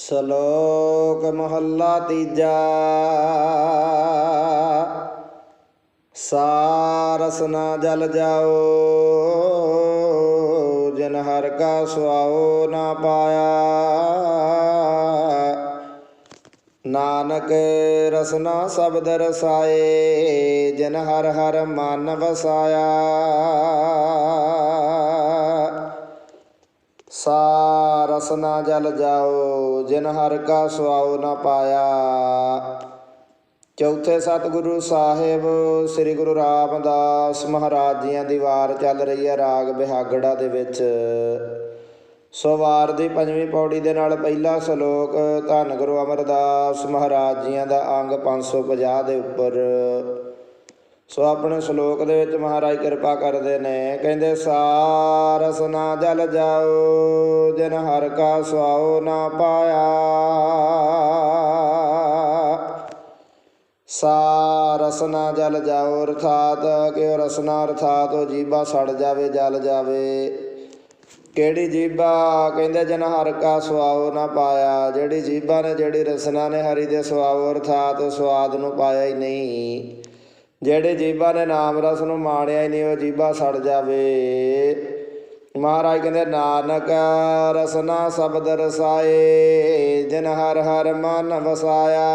ਸ਼ਲੋਕ ਮਹੱਲਾ ਤੀਜਾ। ਸਾਰਸ ਨਾ ਜਲ ਜਾਓ, ਜਨ ਹਰ ਕਾ ਸੁਆਓ ਨਾ ਪਾਇਆ। ਨਾਨਕ ਰਸਨਾ ਸ਼ਬਦ ਰਸਾਏ ਜਨ ਹਰ ਹਰ ਮਨ ਵਸਾਇਆ। ਸਾਰਸ ਨਾ ਜਲ ਜਾਓ, ਜਿਨ ਹਰ ਕਾ ਸੁਆਉ ਨਾ ਪਾਇਆ। ਚੌਥੇ ਸਤਿਗੁਰੂ ਸਾਹਿਬ, ਸ੍ਰੀ ਗੁਰੂ ਰਾਮਦਾਸ ਮਹਾਰਾਜ ਜੀਆਂ ਦੀ ਵਾਰ ਚੱਲ ਰਹੀ ਹੈ ਰਾਗ ਬਿਹਾਗੜਾ ਦੇ ਵਿੱਚ। ਸੋ ਵਾਰ ਦੀ ਪੰਜਵੀਂ ਪੌੜੀ ਦੇ ਨਾਲ ਪਹਿਲਾ ਸ਼ਲੋਕ, ਧੰਨ ਗੁਰੂ ਅਮਰਦਾਸ ਮਹਾਰਾਜ ਜੀਆਂ ਦਾ ਅੰਗ 550 ਦੇ ਉੱਪਰ। ਸੋ ਆਪਣੇ ਸ਼ਲੋਕ ਦੇ ਵਿੱਚ ਮਹਾਰਾਜ ਕਿਰਪਾ ਕਰਦੇ ਨੇ, ਕਹਿੰਦੇ, ਸਾਰਸ ਨਾ ਜਲ ਜਾਓ, ਜਿਨ ਹਰ ਕਾ ਸੁਆਓ ਨਾ ਪਾਇਆ। ਸਾਰਸ ਨਾ ਜਲ ਜਾਓ, ਅਰਥਾਤ ਕਿ ਉਹ ਰਸਨਾ, ਅਰਥਾਤ ਉਹ ਜੀਬਾ ਸੜ ਜਾਵੇ, ਜਲ ਜਾਵੇ। ਕਿਹੜੀ ਜੀਬਾ? ਕਹਿੰਦੇ, ਜਨ ਹਰ ਕਾ ਸੁਆਓ ਨਾ ਪਾਇਆ। ਜਿਹੜੀ ਜੀਬਾ ਨੇ, ਜਿਹੜੀ ਰਸਨਾ ਨੇ, ਹਰੀ ਦੇ ਸੁਆਓ, ਅਰਥਾਤ ਸਵਾਦ ਨੂੰ ਪਾਇਆ ਹੀ ਨਹੀਂ। ਜਿਹੜੇ ਜੀਬਾਂ ਨੇ ਨਾਮ ਰਸ ਨੂੰ ਮਾਣਿਆ ਹੀ ਨਹੀਂ, ਉਹ ਜੀਬਾਂ ਸੜ ਜਾਵੇ। ਮਹਾਰਾਜ ਕਹਿੰਦੇ, ਨਾਨਕ ਰਸਨਾ ਸ਼ਬਦ ਰਸਾਏ, ਜਿਨ ਹਰ ਹਰ ਮਨ ਵਸਾਇਆ।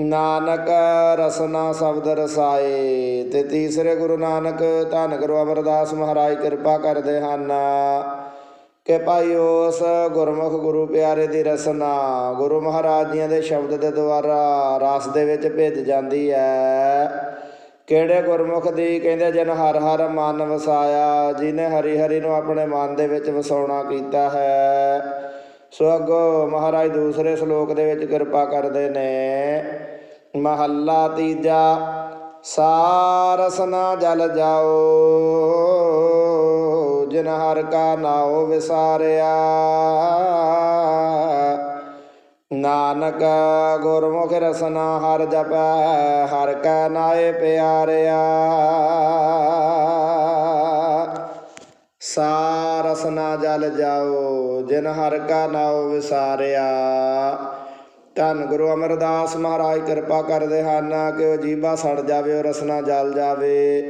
ਨਾਨਕ ਰਸਨਾ ਸ਼ਬਦ ਰਸਾਏ, ਤੇ ਤੀਸਰੇ ਗੁਰੂ ਨਾਨਕ ਧੰਨ ਗੁਰੂ ਅਮਰਦਾਸ ਮਹਾਰਾਜ ਕਿਰਪਾ ਕਰਦੇ ਹਨ। ਕਿ ਭਾਈ ਉਸ ਗੁਰਮੁਖ ਗੁਰੂ ਪਿਆਰੇ ਦੀ ਰਸਨਾ ਗੁਰੂ ਮਹਾਰਾਜ ਜੀਆਂ ਦੇ ਸ਼ਬਦ ਦੇ ਦੁਆਰਾ ਰਸ ਦੇ ਵਿੱਚ ਭਿੱਜ ਜਾਂਦੀ ਹੈ ਕਿਹੜੇ ਗੁਰਮੁਖ ਦੀ ਕਹਿੰਦੇ ਜਨ ਹਰ ਹਰ ਮਨ ਵਸਾਇਆ, ਜਿਨੇ ਹਰੀ ਹਰੀ ਨੂੰ ਆਪਣੇ ਮਨ ਦੇ ਵਿੱਚ ਵਸਾਉਣਾ ਕੀਤਾ ਹੈ। ਸੋ ਅੱਗੋਂ ਮਹਾਰਾਜ ਦੂਸਰੇ ਸ਼ਲੋਕ ਦੇ ਵਿੱਚ ਕਿਰਪਾ ਕਰਦੇ ਨੇ, ਮਹੱਲਾ ਤੀਜਾ, ਸਾਰਸਨਾ ਜਲ ਜਾਓ। ਜਿਨ ਹਰ ਕਾ ਨਾਉ ਵਿਸਾਰਿਆ। ਨਾਨਕ ਗੁਰਮੁਖ ਰਸਨਾ ਹਰ ਜਪੈ, ਹਰ ਕੈ ਨਾਏ ਪਿਆਰਿਆ। ਸਾਰਸ ਨਾ ਜਲ ਜਾਓ, ਜਿਨ ਹਰ ਕਾ ਨਾਉ ਵਿਸਾਰਿਆ। ਧੰਨ ਗੁਰੂ ਅਮਰਦਾਸ ਮਹਾਰਾਜ, ਕਿਰਪਾ ਕਰਦੇ ਹਨ ਕਿ ਉਹ ਜੀਬਾ ਸੜ ਜਾਵੇ ਉਹ ਰਸਨਾ ਜਲ ਜਾਵੇ।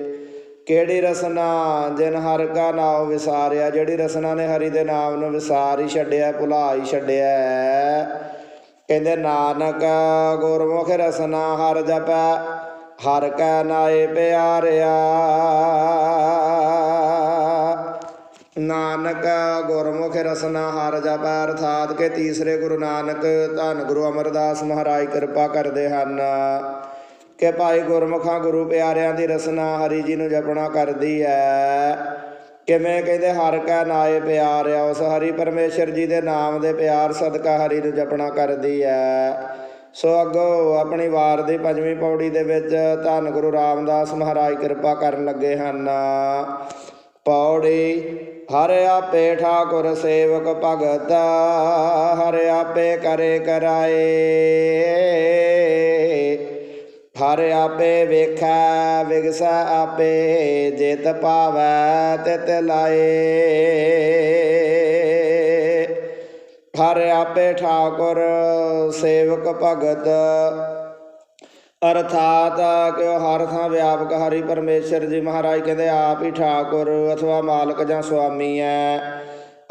ਕਿਹੜੀ ਰਸਨਾ ਜਿਨ ਹਰ ਕਾ ਨਾਮ ਵਿਸਾਰਿਆ, ਜਿਹੜੀ ਰਸਨਾ ਨੇ ਹਰੀ ਦੇ ਨਾਮ ਨੂੰ ਵਿਸਾਰ ਹੀ ਛੱਡਿਆ, ਭੁਲਾ ਹੀ ਛੱਡਿਆ। ਕਹਿੰਦੇ ਨਾਨਕ ਗੁਰਮੁਖ ਰਸਨਾ ਹਰ ਜਪੈ, ਹਰ ਕੈ ਨਾਏ ਪਿਆਰਿਆ। ਨਾਨਕ ਗੁਰਮੁਖ ਰਸਨਾ ਹਰ ਜਪੈ, ਅਰਥਾਤ ਕਿ ਤੀਸਰੇ ਗੁਰੂ ਨਾਨਕ ਧੰਨ ਗੁਰੂ ਅਮਰਦਾਸ ਮਹਾਰਾਜ ਕਿਰਪਾ ਕਰਦੇ ਹਨ। ਕਿ ਭਾਈ ਗੁਰਮੁਖਾਂ ਗੁਰੂ ਪਿਆਰਿਆਂ ਦੀ ਰਸਨਾ ਹਰੀ ਜੀ ਨੂੰ ਜਪਣਾ ਕਰਦੀ ਹੈ ਕਿਵੇਂ ਕਹਿੰਦੇ, ਹਰ ਕਾ ਨਾਏ ਆ, ਉਸ ਹਰੀ ਪਰਮੇਸ਼ਰ ਜੀ ਦੇ ਨਾਮ ਦੇ ਪਿਆਰ ਸਦਕਾ ਹਰੀ ਨੂੰ ਜਪਣਾ ਕਰਦੀ ਹੈ ਸੋ ਅੱਗੋਂ ਆਪਣੀ ਵਾਰ ਦੀ ਪੰਜਵੀਂ ਪੌੜੀ ਦੇ ਵਿੱਚ ਧੰਨ ਗੁਰੂ ਰਾਮਦਾਸ ਮਹਾਰਾਜ ਕਿਰਪਾ ਕਰਨ ਲੱਗੇ ਹਨ। ਪੌੜੀ, ਹਰ ਆਪੇ ਠਾਕੁਰ ਸੇਵਕ ਭਗਤ, ਹਰ ਆਪੇ ਕਰੇ ਕਰਾਏ। ਹਰ ਆਪੇ ਵੇਖੈ, ਵਿਗਸੈ ਆਪੇ, ਜਿਤ ਪਾਵੈ, ਤਿਤ ਲਾਏ। ਹਰ ਆਪੇ ਠਾਕੁਰ, ਸੇਵਕ ਭਗਤ, ਅਰਥਾਤ ਕਿ ਉਹ ਹਰ ਥਾਂ ਵਿਆਪਕ ਹਰੀ ਪਰਮੇਸ਼ਰ ਜੀ ਮਹਾਰਾਜ ਕਹਿੰਦੇ, ਆਪ ਹੀ ਠਾਕੁਰ ਅਥਵਾ ਮਾਲਕ ਜਾਂ ਸੁਆਮੀ ਹੈ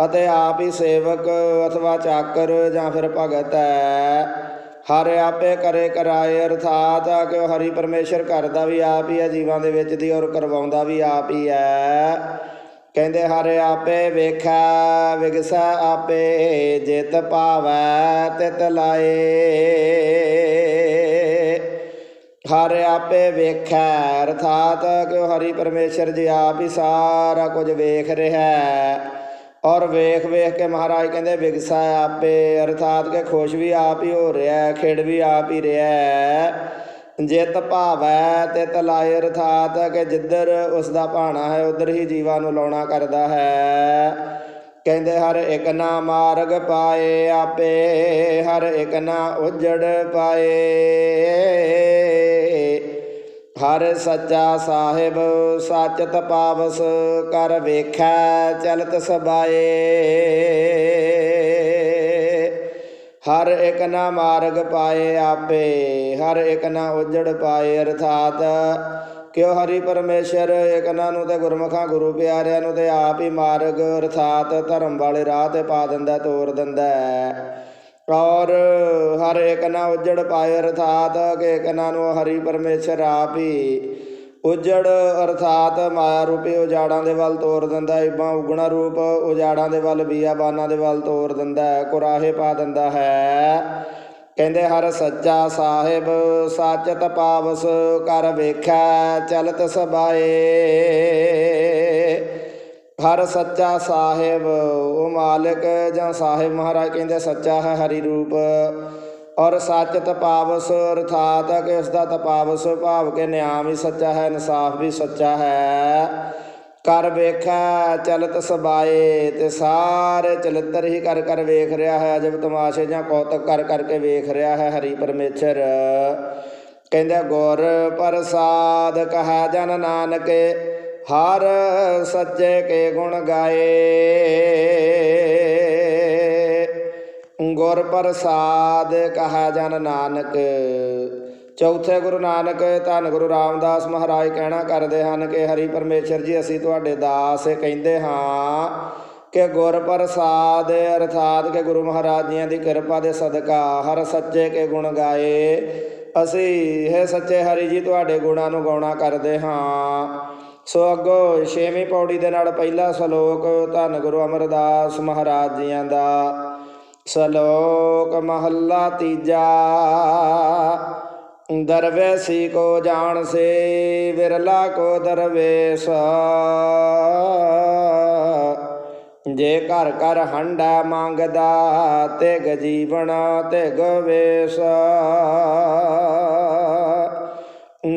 ਅਤੇ ਆਪ ਹੀ ਸੇਵਕ ਅਥਵਾ ਚਾਕਰ ਜਾਂ ਫਿਰ ਭਗਤ ਹੈ ਹਰ ਆਪੇ ਕਰੇ ਕਰਾਏ, ਅਰਥਾਤ ਕਿ ਉਹ ਹਰੀ ਪਰਮੇਸ਼ਰ ਕਰਦਾ ਵੀ ਆਪ ਹੀ ਹੈ, ਜੀਵਾਂ ਦੇ ਵਿੱਚ ਦੀ ਔਰ ਕਰਵਾਉਂਦਾ ਵੀ ਆਪ ਹੀ ਹੈ। ਕਹਿੰਦੇ ਹਰ ਆਪੇ ਵੇਖੈ, ਵਿਗਸੈ ਆਪੇ ਜਿਤ ਪਾਵੈ ਤਿਤ ਲਾਏ। ਹਰ ਆਪੇ ਵੇਖੈ, ਅਰਥਾਤ ਕਿ ਉਹ ਹਰੀ ਪਰਮੇਸ਼ਰ ਜੀ ਆਪ ਹੀ ਸਾਰਾ ਕੁਝ ਵੇਖ ਰਿਹਾ ਹੈ। ਔਰ ਵੇਖ ਵੇਖ ਕੇ ਮਹਾਰਾਜ ਕਹਿੰਦੇ ਵਿਗਸਾ ਆਪੇ, ਅਰਥਾਤ ਕਿ ਖੁਸ਼ ਵੀ ਆਪ ਹੀ ਹੋ ਰਿਹਾ ਹੈ ਖੇਡ ਵੀ ਆਪ ਹੀ ਰਿਹਾ ਹੈ। ਜਿਤ ਭਾਵੈ ਤੇ ਤਲਾਏ ਅਰਥਾਤ ਕਿ ਜਿੱਧਰ ਉਸ ਦਾ ਭਾਣਾ ਹੈ, ਉਧਰ ਹੀ ਜੀਵਾਂ ਨੂੰ ਲਾਉਣਾ ਕਰਦਾ ਹੈ। ਕਹਿੰਦੇ ਹਰ ਇੱਕ ਨਾ ਮਾਰਗ ਪਾਏ ਆਪੇ, ਹਰ ਇੱਕ ਨਾ ਉਜੜ ਪਾਏ। ਹਰ ਸੱਚਾ ਸਾਹਿਬ ਸੱਚ ਤਪਾਵਸ ਕਰ ਵੇਖੈ ਚਲਤ ਸਬਾਏ। ਹਰ ਇੱਕ ਨਾ ਮਾਰਗ ਪਾਏ ਆਪੇ, ਹਰ ਇੱਕ ਨਾ ਉਜੜ ਪਾਏ ਅਰਥਾਤ। ਕਿਉ ਹਰੀ ਪਰਮੇਸ਼ਰ, ਇਕਨਾਂ ਨੂੰ ਤੇ ਗੁਰਮਖਾਂ, ਗੁਰੂ ਪਿਆਰਿਆਂ ਨੂੰ ਤੇ ਆਪ ਹੀ ਮਾਰਗ ਅਰਥਾਤ ਧਰਮ ਵਾਲੇ ਰਾਹ ਤੇ ਪਾ ਦਿੰਦਾ, ਤੋਰ ਦਿੰਦਾ। ਔਰ ਹਰ ਇੱਕ ਨਾ ਉਜੜ ਪਾਏ ਅਰਥਾਤ, ਕਿ ਇਕਨਾਂ ਨੂੰ ਹਰੀ ਪਰਮੇਸ਼ਰ ਆਪ ਹੀ ਉਜੜ, ਅਰਥਾਤ ਮਾਇਆ ਰੂਪੀ ਉਜਾੜਾਂ ਦੇ ਵੱਲ ਤੋਰ ਦਿੰਦਾ ਇਬਾਂ ਉਗਣਾ ਰੂਪ ਉਜਾੜਾਂ ਦੇ ਵੱਲ ਬੀਆਬਾਨਾਂ ਦੇ ਵੱਲ ਤੋਰ ਦਿੰਦਾ ਹੈ। ਕੁਰਾਹੇ ਪਾ ਦਿੰਦਾ ਹੈ। ਕਹਿੰਦੇ, ਹਰ ਸੱਚਾ ਸਾਹਿਬ ਸੱਚ ਤਪਾਵਸ ਕਰ ਵੇਖੈ, ਚਲਤ ਸਬਾਏ। ਹਰ ਸੱਚਾ ਸਾਹਿਬ, ਉਹ ਮਾਲਕ ਜਾਂ ਸਾਹਿਬ ਮਹਾਰਾਜ ਕਹਿੰਦੇ ਸੱਚਾ ਹੈ ਹਰੀ ਰੂਪ। ਔਰ ਸੱਚ ਤਪਾਵਸ, ਅਰਥਾਤ ਕਿ ਉਸ ਦਾ ਤਪਾਵਸ ਭਾਵ ਕੇ ਨਿਆਮ ਵੀ ਸੱਚਾ ਹੈ, ਇਨਸਾਫ ਵੀ ਸੱਚਾ ਹੈ। ਕਰ ਵੇਖੈ ਚਲਤ ਸਬਾਏ, ਤੇ ਸਾਰੇ ਚਲਿੱਤਰ ਹੀ ਕਰ ਕਰ ਵੇਖ ਰਿਹਾ ਹੈ, ਅਜਬ ਤਮਾਸ਼ੇ ਜਾਂ ਕੌਤਕ ਕਰ ਕਰਕੇ ਵੇਖ ਰਿਹਾ ਹੈ ਹਰੀ ਪਰਮੇਸ਼ਰ। ਕਹਿੰਦੇ ਗੁਰ ਪ੍ਰਸਾਦ ਕਹਾ ਜਨ ਨਾਨਕੇ ਹਰ ਸੱਚੇ ਕੇ ਗੁਣ ਗਾਏ। ਗੁਰ ਪ੍ਰਸਾਦ ਕਹਾ ਜਨ ਨਾਨਕ। ਚੌਥੇ ਗੁਰੂ ਨਾਨਕ, ਧੰਨ ਗੁਰੂ ਰਾਮਦਾਸ ਮਹਾਰਾਜ ਕਹਿਣਾ ਕਰਦੇ ਹਨ ਕਿ ਹਰੀ ਪਰਮੇਸ਼ਰ ਜੀ, ਅਸੀਂ ਤੁਹਾਡੇ ਦਾਸ ਕਹਿੰਦੇ ਹਾਂ ਕਿ ਗੁਰ ਪ੍ਰਸਾਦ ਅਰਥਾਤ ਕਿ ਗੁਰੂ ਮਹਾਰਾਜ ਜੀਆਂ ਦੀ ਕਿਰਪਾ ਦੇ ਸਦਕਾ ਹਰ ਸੱਚੇ ਕੇ ਗੁਣ ਗਾਏ। ਅਸੀਂ ਇਹ ਸੱਚੇ ਹਰੀ ਜੀ, ਤੁਹਾਡੇ ਗੁਣਾਂ ਨੂੰ ਗਾਉਣਾ ਕਰਦੇ ਹਾਂ। ਸੋ ਅੱਗੋ ਛੇਵੀਂ ਪੌੜੀ ਦੇ ਨਾਲ ਪਹਿਲਾ ਸ਼ਲੋਕ, ਧੰਨ ਗੁਰੂ ਅਮਰਦਾਸ ਮਹਾਰਾਜ ਜੀਆਂ ਦਾ। ਸ਼ਲੋਕ ਮਹੱਲਾ ਤੀਜਾ, ਦਰਵੇਸੀ ਕੋ ਜਾਣ ਸੇ ਵਿਰਲਾ ਕੋ ਦਰਵੇਸ। ਜੇ ਘਰ ਘਰ ਹੰਡਾ ਮੰਗਦਾ ਤੇ ਗਜੀਵਣ ਤੇ ਗਵੇਸ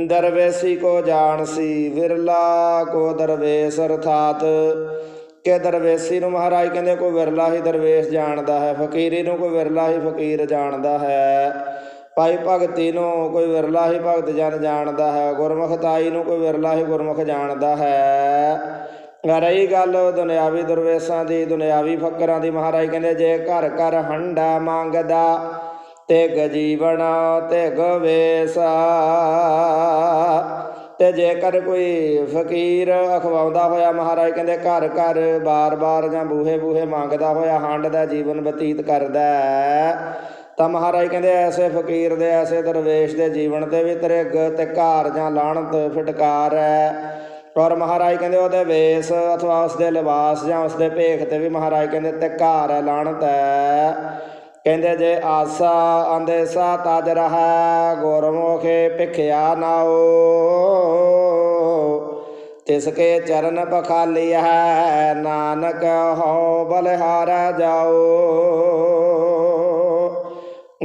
ਦਰਵੇਸੀ ਕੋ ਜਾਣ ਸੀ, ਵਿਰਲਾ ਕੋ ਦਰਵੇਸ ਅਰਥਾਤ। ਕਿ ਦਰਵੇਸੀ ਨੂੰ ਮਹਾਰਾਜ ਕਹਿੰਦੇ ਕੋਈ ਵਿਰਲਾ ਹੀ ਦਰਵੇਸ਼ ਜਾਣਦਾ ਹੈ, ਫਕੀਰੀ ਨੂੰ ਕੋਈ ਵਿਰਲਾ ਹੀ ਫਕੀਰ ਜਾਣਦਾ ਹੈ। ਭਾਈ ਭਗਤੀ ਨੂੰ ਕੋਈ ਵਿਰਲਾ ਹੀ ਭਗਤ ਜਨ ਜਾਣਦਾ ਹੈ, ਗੁਰਮੁਖ ਤਾਈ ਨੂੰ ਕੋਈ ਵਿਰਲਾ ਹੀ ਗੁਰਮੁਖ ਜਾਣਦਾ ਹੈ। ਰਹੀ ਗੱਲ ਦੁਨਿਆਵੀ ਦਰਵੇਸ਼ਾਂ ਦੀ, ਦੁਨਿਆਵੀ ਫਕਰਾਂ ਦੀ। ਮਹਾਰਾਜ ਕਹਿੰਦੇ, ਜੇ ਘਰ ਘਰ ਹੰਡਾ ਮੰਗਦਾ ਤੇ ਜੀਵਣਾ ਤੇ ਗਵੇਸਾ ਤੇ ਜੇਕਰ ਕੋਈ ਫਕੀਰ ਅਖਵਾਉਂਦਾ ਹੋਇਆ ਮਹਾਰਾਜ ਕਹਿੰਦੇ ਘਰ ਘਰ ਬਾਰ-ਬਾਰ ਜਾਂ ਬੂਹੇ-ਬੂਹੇ ਮੰਗਦਾ ਹੋਇਆ ਹੰਡ ਦਾ ਜੀਵਨ ਬਤੀਤ ਕਰਦਾ ਤਾਂ ਮਹਾਰਾਜ ਕਹਿੰਦੇ ਐਸੇ ਫਕੀਰ ਦੇ, ਐਸੇ ਦਰਵੇਸ਼ ਦੇ ਜੀਵਨ ਤੇ ਵੀ ਤ੍ਰਿਗ ਤੇ ਘਾਰ ਜਾਂ ਲਾਣਤ ਫਟਕਾਰ ਹੈ। ਔਰ ਮਹਾਰਾਜ ਕਹਿੰਦੇ ਉਹਦੇ ਵੇਸ ਅਥਵਾ ਉਸਦੇ ਲਿਬਾਸ ਜਾਂ ਉਸਦੇ ਭੇਖ ਤੇ ਵੀ ਮਹਾਰਾਜ ਕਹਿੰਦੇ ਤੇ ਘਾਰ ਹੈ ਲਾਣਤ ਹੈ। ਕਹਿੰਦੇ ਜੇ ਆਸਾ ਅੰਦੇਸਾ ਤਜ ਰਹਾ ਗੁਰਮੁਖੇ ਭਿਖਿਆ ਨਾਓ ਤਿਸ ਕੇ ਚਰਨ ਪਖਾਲੀ ਹੈ, ਨਾਨਕ ਹੋ ਬਲਿਹਾਰਾ ਜਾਓ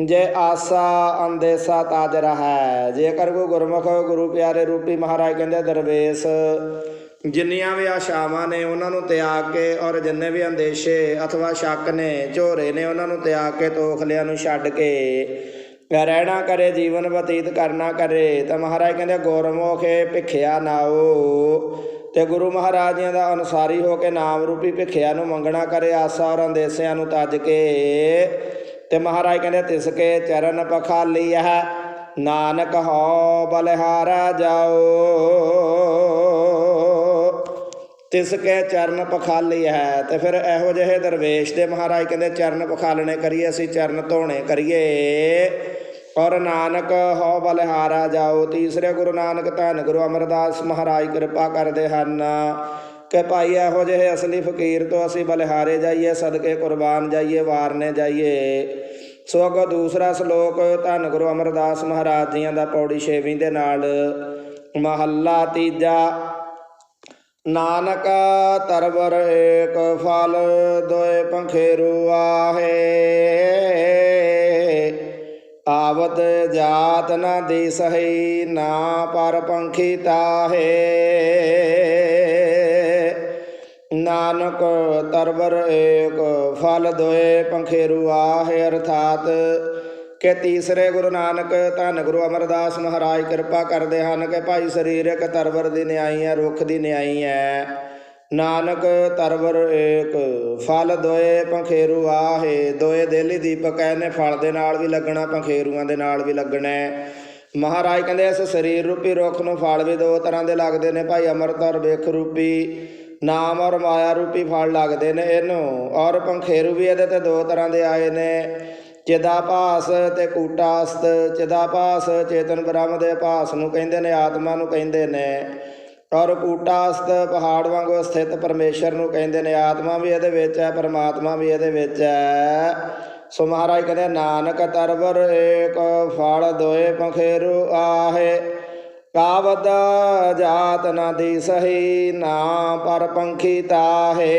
ਜੇ ਆਸਾ ਅੰਦੇਸਾ ਤਾਜ ਰਹਾ, ਜੇਕਰ ਕੋ ਗੁਰਮੁਖ ਗੁਰੂ ਪਿਆਰੇ ਰੂਪੀ ਮਹਾਰਾਜ ਕਹਿੰਦੇ ਦਰਵੇਸ਼ ਜਿੰਨੀਆਂ ਵੀ ਆਸ਼ਾਵਾਂ ਨੇ ਉਹਨਾਂ ਨੂੰ ਤਿਆਗ ਕੇ ਔਰ ਜਿੰਨੇ ਵੀ ਅੰਦੇਸ਼ੇ ਅਥਵਾ ਸ਼ੱਕ ਨੇ, ਝੋਰੇ ਨੇ ਉਹਨਾਂ ਨੂੰ ਤਿਆਗ ਕੇ ਤੋਖਲਿਆਂ ਨੂੰ ਛੱਡ ਕੇ ਰਹਿਣਾ ਕਰੇ, ਜੀਵਨ ਬਤੀਤ ਕਰਨਾ ਕਰੇ। ਤਾਂ ਮਹਾਰਾਜ ਕਹਿੰਦੇ ਗੁਰਮੁਖੇ ਭਿਖਿਆ ਨਾਓ ਤੇ ਗੁਰੂ ਮਹਾਰਾਜਿਆਂ ਦਾ ਅਨੁਸਾਰੀ ਹੋ ਕੇ ਨਾਮ ਰੂਪੀ ਭਿਖਿਆ ਨੂੰ ਮੰਗਣਾ ਕਰੇ, ਆਸਾ ਔਰ ਅੰਦੇਸਿਆਂ ਨੂੰ ਤੱਜ ਕੇ। ਤੇ ਮਹਾਰਾਜ ਕਹਿੰਦੇ, ਤਿਸ ਕੇ ਚਰਨ ਪਖਾਲੀ ਹੈ ਨਾਨਕ ਹੋ ਬਲਿਹਾਰਾ ਜਾਓ। ਤਿਸ ਕੇ ਚਰਨ ਪਖਾਲੀ ਹੈ, ਤੇ ਫਿਰ ਇਹੋ ਜਿਹੇ ਦਰਵੇਸ਼ ਦੇ ਮਹਾਰਾਜ ਕਹਿੰਦੇ, ਚਰਨ ਪਖਾਲਣੇ ਕਰੀਏ, ਅਸੀਂ ਚਰਨ ਧੋਣੇ ਕਰੀਏ। ਔਰ ਨਾਨਕ, ਹੋ ਬਲਿਹਾਰਾ ਜਾਓ। ਤੀਸਰੇ ਗੁਰੂ ਨਾਨਕ ਧੰਨ ਗੁਰੂ ਅਮਰਦਾਸ ਮਹਾਰਾਜ ਕਿਰਪਾ ਕਰਦੇ ਹਨ। ਕਿ ਭਾਈ ਇਹੋ ਜਿਹੇ ਅਸਲੀ ਫਕੀਰ ਤੋਂ ਅਸੀਂ ਬਲਿਹਾਰੇ ਜਾਈਏ, ਸਦਕੇ ਕੁਰਬਾਨ ਜਾਈਏ, ਵਾਰਨੇ ਜਾਈਏ। ਸੋ ਅੱਗੋਂ ਦੂਸਰਾ ਸ਼ਲੋਕ, ਧੰਨ ਗੁਰੂ ਅਮਰਦਾਸ ਮਹਾਰਾਜ ਜੀਆਂ ਦਾ ਪੌੜੀ ਛੇਵੀਂ ਦੇ ਨਾਲ, ਮਹੱਲਾ ਤੀਜਾ ਨਾਨਕ ਤਰਵਰ ਏਕ ਫਲ ਦੋਏ ਪੰਖੇਰੂ ਆਹੇ। ਆਵਤ ਜਾਤ ਨ ਦੀ ਸਹੀ ਨਾ ਪਰ ਪੰਖੀ ਤਾਹੇ। ਨਾਨਕ ਤਰਵਰ ਏਕ ਫਲ ਦੋਏ ਪੰਖੇਰੂ ਆਹੇ ਅਰਥਾਤ ਕਿ ਤੀਸਰੇ ਗੁਰੂ ਨਾਨਕ ਧੰਨ ਗੁਰੂ ਅਮਰਦਾਸ ਮਹਾਰਾਜ ਕਿਰਪਾ ਕਰਦੇ ਹਨ ਕਿ ਭਾਈ ਸਰੀਰਕ ਤਰਵਰ ਦੀ ਨਿਆਈ ਹੈ, ਰੁੱਖ ਦੀ ਨਿਆਈ ਹੈ। ਨਾਨਕ ਤਰਵਰ ਏਕ, ਫਲ ਦੋਏ ਪੰਖੇਰੂ ਆਹੇ। ਦੋਏ ਦੇਲੀ ਦੀਪਕ ਐਨੇ ਫਲ ਦੇ ਨਾਲ ਵੀ ਲੱਗਣਾ, ਪੰਖੇਰੂਆਂ ਦੇ ਨਾਲ ਵੀ ਲੱਗਣਾ ਹੈ। ਮਹਾਰਾਜ ਕਹਿੰਦੇ, ਇਸ ਸਰੀਰ ਰੂਪੀ ਰੁੱਖ ਨੂੰ ਫਲ ਵੀ ਦੋ ਤਰ੍ਹਾਂ ਦੇ ਲੱਗਦੇ ਨੇ, ਭਾਈ ਅੰਮ੍ਰਿਤ ਔਰ ਵੇਖ ਰੂਪੀ ਨਾਮ ਔਰ ਮਾਇਆ ਰੂਪੀ ਫਲ ਲੱਗਦੇ ਨੇ ਇਹਨੂੰ। ਔਰ ਪੰਖੇਰੂ ਵੀ ਇਹਦੇ ਤੇ ਦੋ ਤਰ੍ਹਾਂ ਦੇ ਆਏ ਨੇ। ਚਿਦਾਭਾਸ ਤੇ ਕੂਟਾਸਤ ਚਿਦਾਭਾਸ ਚੇਤਨ ਬ੍ਰਹਮ ਦੇ ਭਾਸ ਨੂੰ ਕਹਿੰਦੇ ਨੇ, ਆਤਮਾ ਨੂੰ ਕਹਿੰਦੇ ਨੇ। ਔਰ ਕੂਟਾਸਤ ਪਹਾੜ ਵਾਂਗੂ ਸਥਿਤ ਪਰਮੇਸ਼ਰ ਨੂੰ ਕਹਿੰਦੇ ਨੇ, ਆਤਮਾ ਵੀ ਇਹਦੇ ਵਿੱਚ ਹੈ, ਪਰਮਾਤਮਾ ਵੀ ਇਹਦੇ ਵਿੱਚ ਹੈ। ਸੋ ਮਹਾਰਾਜ ਕਹਿੰਦੇ, ਨਾਨਕ ਤਰਵਰ ਏਕ ਫਲ ਦੋਏ ਪੰਖੇਰੂ ਆਹੇ। ਕਾਵਦ ਜਾਤ ਨਾ ਦੀ ਸਹੀ, ਨਾ ਪਰ ਪੰਖੀ ਤਾਹੇ।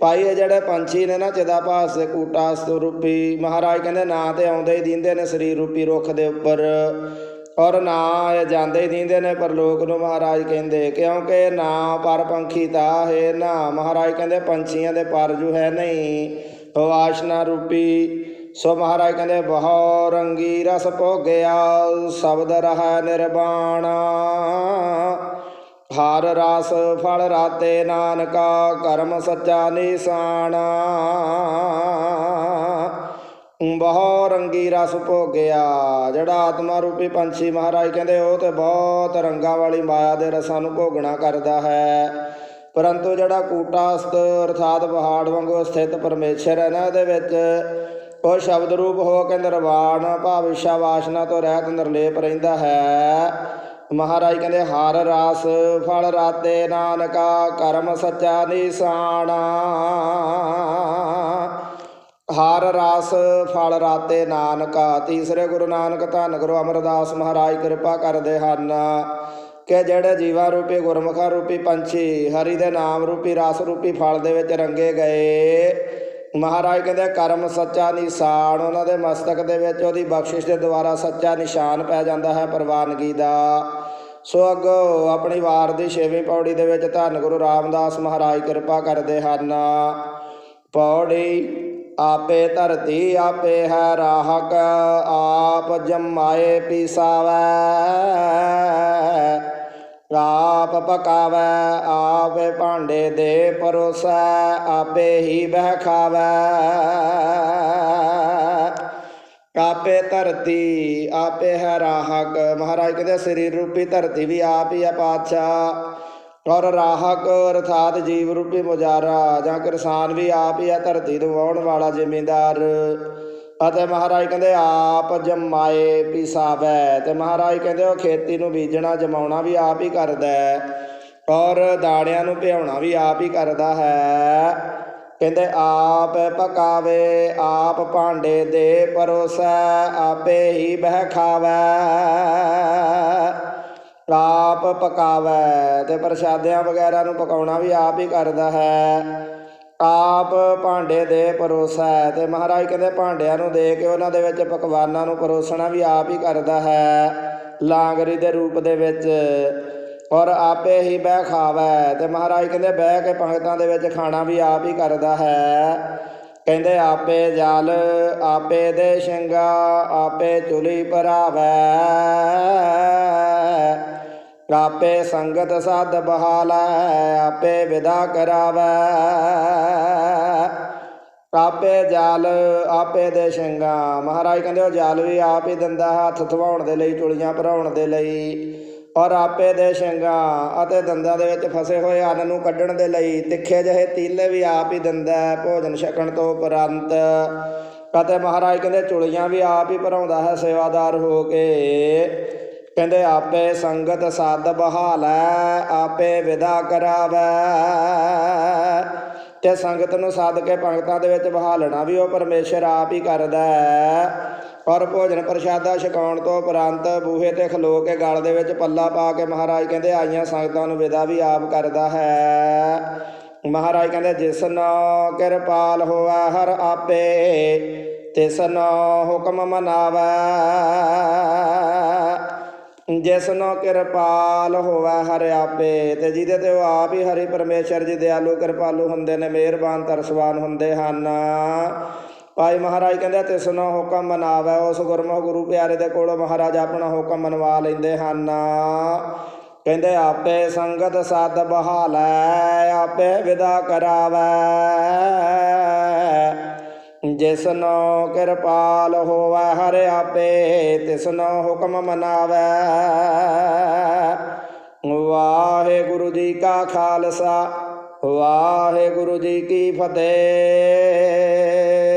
ਭਾਈ ਇਹ ਜਿਹੜੇ ਪੰਛੀ ਨੇ ਨਾ ਚਿਦਾਭਾਸ ਦੇ ਕੂਟਾ ਰੂਪੀ ਮਹਾਰਾਜ ਕਹਿੰਦੇ ਨਾਂ ਤੇ ਆਉਂਦੇ ਹੀ ਦਿੰਦੇ ਨੇ ਸਰੀਰ ਰੂਪੀ ਰੁੱਖ ਦੇ ਉੱਪਰ। ਔਰ ਨਾ ਇਹ ਜਾਂਦੇ ਹੀ ਦਿੰਦੇ ਨੇ ਪਰ ਲੋਕ ਨੂੰ ਮਹਾਰਾਜ ਕਹਿੰਦੇ, ਕਿਉਂਕਿ ਨਾ ਪਰ ਪੰਖੀ ਤਾਂ ਹੈ ਨਾ। ਮਹਾਰਾਜ ਕਹਿੰਦੇ ਪੰਛੀਆਂ ਦੇ ਪਰ ਜੋ ਹੈ ਨਹੀਂ, ਵਾਸ਼ਨਾ ਰੂਪੀ। ਸੋ ਮਹਾਰਾਜ ਕਹਿੰਦੇ ਬਹੁ ਰੰਗੀ ਰਸ ਭੋਗਿਆ, ਸ਼ਬਦ ਰਹਾ ਨਿਰਵਾਣਾ। ਹਰ ਰਸ ਫਲ ਰਾਤੇ ਨਾਨਕਾ, ਕਰਮ ਸੱਚਾ ਨਿਸ਼ਾਨਾ। ਬਹੁ ਰੰਗੀ ਰਸ ਭੋਗਿਆ, ਜਿਹੜਾ ਆਤਮਾ ਰੂਪੀ ਪੰਛੀ ਮਹਾਰਾਜ ਕਹਿੰਦੇ, ਉਹ ਤੇ ਬਹੁਤ ਰੰਗਾਂ ਵਾਲੀ ਮਾਇਆ ਦੇ ਰਸਾਂ ਨੂੰ ਭੋਗਣਾ ਕਰਦਾ ਹੈ। ਪਰੰਤੂ ਜਿਹੜਾ ਕੂਟਾਸਤ ਅਰਥਾਤ ਪਹਾੜ ਵਾਂਗੂ ਸਥਿਤ ਪਰਮੇਸ਼ਰ ਹੈ ਨਾ ਇਹਦੇ ਵਿੱਚ ਉਹ ਸ਼ਬਦ ਰੂਪ ਹੋ ਕੇ ਨਿਰਵਾਣ ਭਾਵਿਸ਼ਾ ਵਾਸ਼ਨਾ ਤੋਂ ਰਹਿਤ ਨਿਰਲੇਪ ਰਹਿੰਦਾ ਹੈ। ਮਹਾਰਾਜ ਕਹਿੰਦੇ, ਹਰ ਰਾਸ ਫਲ ਰਾਤੇ ਨਾਨਕਾ, ਕਰਮ ਸੱਚਾ ਨਿਸ਼ਾਨਾ। ਹਰ ਰਸ ਫਲ ਰਾਤੇ ਨਾਨਕਾ, ਤੀਸਰੇ ਗੁਰੂ ਨਾਨਕ ਧੰਨ ਗੁਰੂ ਅਮਰਦਾਸ ਮਹਾਰਾਜ ਕਿਰਪਾ ਕਰਦੇ ਹਨ। ਕਿ ਜਿਹੜੇ ਜੀਵਾ ਰੂਪੀ, ਗੁਰਮੁਖਾ ਰੂਪੀ ਪੰਛੀ, ਹਰੀ ਦੇ ਨਾਮ ਰੂਪੀ, ਰਸ ਰੂਪੀ ਫਲ ਦੇ ਵਿੱਚ ਰੰਗੇ ਗਏ। ਮਹਾਰਾਜ ਕਹਿੰਦੇ, ਕਰਮ ਸੱਚਾ ਨਿਸ਼ਾਨ, ਉਹਨਾਂ ਦੇ ਮਸਤਕ ਦੇ ਵਿੱਚ ਉਹਦੀ ਬਖਸ਼ਿਸ਼ ਦੇ ਦੁਆਰਾ ਸੱਚਾ ਨਿਸ਼ਾਨ ਪੈ ਜਾਂਦਾ ਹੈ ਪ੍ਰਵਾਨਗੀ ਦਾ। ਸੋ ਅੱਗੋਂ ਆਪਣੀ ਵਾਰ ਦੀ ਛੇਵੀਂ ਪੌੜੀ ਦੇ ਵਿੱਚ ਧੰਨ ਗੁਰੂ ਰਾਮਦਾਸ ਮਹਾਰਾਜ ਕਿਰਪਾ ਕਰਦੇ ਹਨ। ਪੌੜੀ ਆਪੇ ਧਰਤੀ ਆਪੇ ਹੈ ਰਾਹਕ, ਆਪ ਜਮਾਏ ਪੀਸਾਵੈ। ਆਪ ਪਕਾਵੈ, ਆਪੇ ਭਾਂਡੇ ਦੇ ਪਰੋਸੈ, ਆਪੇ ਹੀ ਬਹਿ ਖਾਵੈ। ਆਪੇ ਧਰਤੀ, ਆਪੇ ਹੈ ਰਾਹਕ। ਮਹਾਰਾਜ ਕਹਿੰਦੇ ਸਰੀਰ ਰੂਪੀ ਧਰਤੀ ਵੀ ਆਪ ਹੀ ਆ ਪਾਤਸ਼ਾਹ। ਔਰ ਰਾਹਕ ਅਰਥਾਤ ਜੀਵ ਰੂਪੀ ਮੁਜਾਰਾ, ਜਾਂ ਕਿਸਾਨ ਵੀ ਆਪ ਹੀ ਆ ਧਰਤੀ ਨੂੰ ਵਾਹੁਣ ਵਾਲਾ ਜ਼ਿਮੀਂਦਾਰ। ਅਤੇ ਮਹਾਰਾਜ ਕਹਿੰਦੇ, ਆਪ ਜਮਾਏ ਪਿਸਾਵੈ। ਤੇ ਮਹਾਰਾਜ ਕਹਿੰਦੇ, ਉਹ ਖੇਤੀ ਨੂੰ ਬੀਜਣਾ, ਜਮਾਉਣਾ ਵੀ ਆਪ ਹੀ ਕਰਦਾ ਔਰ ਦਾਣਿਆਂ ਨੂੰ ਭਿਉਣਾ ਵੀ ਆਪ ਹੀ ਕਰਦਾ ਹੈ। ਕਹਿੰਦੇ, ਆਪ ਪਕਾਵੇ, ਆਪ ਭਾਂਡੇ ਦੇ ਪਰੋਸੈ, ਆਪੇ ਹੀ ਬਹਿ ਖਾਵੈ। ਆਪ ਪਕਾਵੈ। ਤੇ ਪ੍ਰਸ਼ਾਦਿਆਂ ਵਗੈਰਾ ਨੂੰ ਪਕਾਉਣਾ ਵੀ ਆਪ ਹੀ ਕਰਦਾ ਹੈ। ਆਪ ਭਾਂਡੇ ਦੇ ਪਰੋਸੈ। ਤੇ ਮਹਾਰਾਜ ਕਹਿੰਦੇ, ਭਾਂਡਿਆਂ ਨੂੰ ਦੇ ਕੇ ਉਹਨਾਂ ਦੇ ਵਿੱਚ ਪਕਵਾਨਾਂ ਨੂੰ ਪਰੋਸਣਾ ਵੀ ਆਪ ਹੀ ਕਰਦਾ ਹੈ। ਲਾਂਗਰੀ ਦੇ ਰੂਪ ਦੇ ਵਿੱਚ ਔਰ ਆਪੇ ਹੀ ਬਹਿ ਖਾਵੈ। ਤੇ ਮਹਾਰਾਜ ਕਹਿੰਦੇ, ਬਹਿ ਕੇ ਪੰਗਤਾਂ ਦੇ ਵਿੱਚ ਖਾਣਾ ਵੀ ਆਪ ਹੀ ਕਰਦਾ ਹੈ। ਕਹਿੰਦੇ, ਆਪੇ ਜਲ, ਆਪੇ ਦੇ ਸ਼ੰਗਾ, ਆਪੇ ਚੁਲੀ ਭਰਾਵੈ। ਆਪੇ ਸੰਗਤ ਸਾਧ ਬਹਾਲੈ, ਆਪੇ ਵਿਦਾ ਕਰਾਵੈ। ਆਪੇ ਜਾਲ, ਆਪੇ ਦੇ ਸ਼ੰਗਾ। ਮਹਾਰਾਜ ਕਹਿੰਦੇ, ਉਹ ਜਾਲ ਵੀ ਆਪ ਹੀ ਦਿੰਦਾ ਹੈ, ਹੱਥ ਧਵਾਉਣ ਦੇ ਲਈ, ਚੁਲੀਆਂ ਭਰਾਉਣ ਦੇ ਲਈ। ਔਰ ਆਪੇ ਦੇ ਸ਼ੰਗਾ ਅਤੇ ਦੰਦਾਂ ਦੇ ਵਿੱਚ ਫਸੇ ਹੋਏ ਅੰਨ ਨੂੰ ਕੱਢਣ ਦੇ ਲਈ ਤਿੱਖੇ ਜਿਹੇ ਤੀਲੇ ਵੀ ਆਪ ਹੀ ਦਿੰਦਾ ਭੋਜਨ ਛਕਣ ਤੋਂ ਉਪਰੰਤ। ਅਤੇ ਮਹਾਰਾਜ ਕਹਿੰਦੇ, ਚੁਲੀਆਂ ਵੀ ਆਪ ਹੀ ਭਰਾਉਂਦਾ ਹੈ, ਸੇਵਾਦਾਰ ਹੋ ਕੇ। ਕਹਿੰਦੇ, ਆਪੇ ਸੰਗਤ ਸੱਦ ਬਹਾਲੈ ਆਪੇ ਵਿਦਾ ਕਰਾਵੈ। ਤੇ ਸੰਗਤ ਨੂੰ ਸੱਦ ਕੇ ਪੰਗਤਾਂ ਦੇ ਵਿੱਚ ਬਹਾਲਣਾ ਵੀ ਉਹ ਪਰਮੇਸ਼ਰ ਆਪ ਹੀ ਕਰਦਾ ਹੈ। ਔਰ ਭੋਜਨ ਪ੍ਰਸ਼ਾਦਾ ਛਕਾਉਣ ਤੋਂ ਉਪਰੰਤ ਬੂਹੇ ਤੇ ਖਲੋ ਕੇ ਗਲ ਦੇ ਵਿੱਚ ਪੱਲਾ ਪਾ ਕੇ ਮਹਾਰਾਜ ਕਹਿੰਦੇ, ਆਈਆਂ ਸੰਗਤਾਂ ਨੂੰ ਵਿਦਾ ਵੀ ਆਪ ਕਰਦਾ ਹੈ। ਮਹਾਰਾਜ ਕਹਿੰਦੇ ਜਿਸਨੋ ਕਿਰਪਾਲ ਹੋਵੇ ਹਰ ਆਪੇ ਤਿਸਨੋ ਹੁਕਮ ਮਨਾਵੇ। ਜਿਸਨੋ ਕਿਰਪਾਲ ਹੋਵੇ ਹਰ ਆਪੇ, ਤੇ ਜਿਹਦੇ ਤੇ ਉਹ ਆਪ ਹੀ ਹਰੀ ਪਰਮੇਸ਼ਰ ਜੀ ਦਿਆਲੂ ਕਿਰਪਾਲੂ ਹੁੰਦੇ ਨੇ, ਮਿਹਰਬਾਨ ਤਰਸਵਾਨ ਹੁੰਦੇ ਹਨ। ਭਾਈ ਮਹਾਰਾਜ ਕਹਿੰਦੇ ਤਿਸ ਤਿਸਨੋ ਹੁਕਮ ਮਨਾਵੇ, ਉਸ ਗੁਰਮੁਖ ਗੁਰੂ ਪਿਆਰੇ ਦੇ ਕੋਲੋਂ ਮਹਾਰਾਜ ਆਪਣਾ ਹੁਕਮ ਮਨਵਾ ਲੈਂਦੇ ਹਨ। ਕਹਿੰਦੇ, ਆਪੇ ਸੰਗਤ ਸਦ ਬਹਾਲੈ, ਆਪੇ ਵਿਦਾ ਕਰਾਵੈ। ਜਿਸਨੋ ਕਿਰਪਾਲ ਹੋਵੈ, ਹਰਿ ਆਪੇ ਤਿਸਨੋ ਹੁਕਮ ਮਨਾਵੈ। ਵਾਹਿਗੁਰੂ ਜੀ ਕਾ ਖਾਲਸਾ, ਵਾਹਿਗੁਰੂ ਜੀ ਕੀ ਫਤਿਹ।